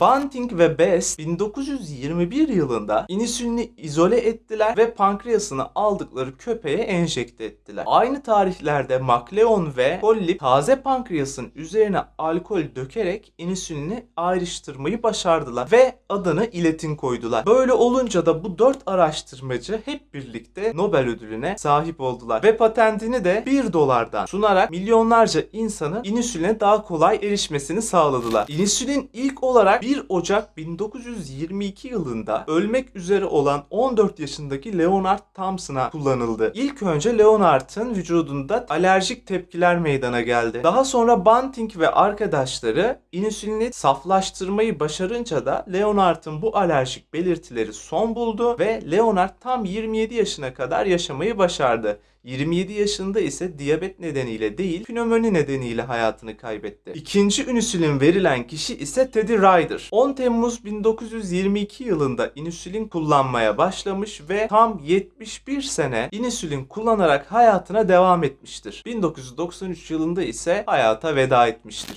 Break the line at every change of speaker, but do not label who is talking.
Banting ve Bess 1921 yılında insülini izole ettiler ve pankreasını aldıkları köpeğe enjekte ettiler. Aynı tarihlerde McLeod ve Collip taze pankreasın üzerine alkol dökerek insülini ayrıştırmayı başardılar ve adını iletin koydular. Böyle olunca da bu dört araştırmacı hep birlikte Nobel ödülüne sahip oldular ve patentini de 1 dolardan sunarak milyonlarca insanın insüline daha kolay erişmesini sağladılar. İnsülin ilk olarak 1 Ocak 1922 yılında ölmek üzere olan 14 yaşındaki Leonard Thompson'a kullanıldı. İlk önce Leonard'ın vücudunda alerjik tepkiler meydana geldi. Daha sonra Banting ve arkadaşları insülini saflaştırmayı başarınca da Leonard'ın bu alerjik belirtileri son buldu ve Leonard tam 27 yaşına kadar yaşamayı başardı. 27 yaşında ise diyabet nedeniyle değil, pnömoni nedeniyle hayatını kaybetti. İkinci insülin verilen kişi ise Teddy Ryder. 10 Temmuz 1922 yılında insülin kullanmaya başlamış ve tam 71 sene insülin kullanarak hayatına devam etmiştir. 1993 yılında ise hayata veda etmiştir.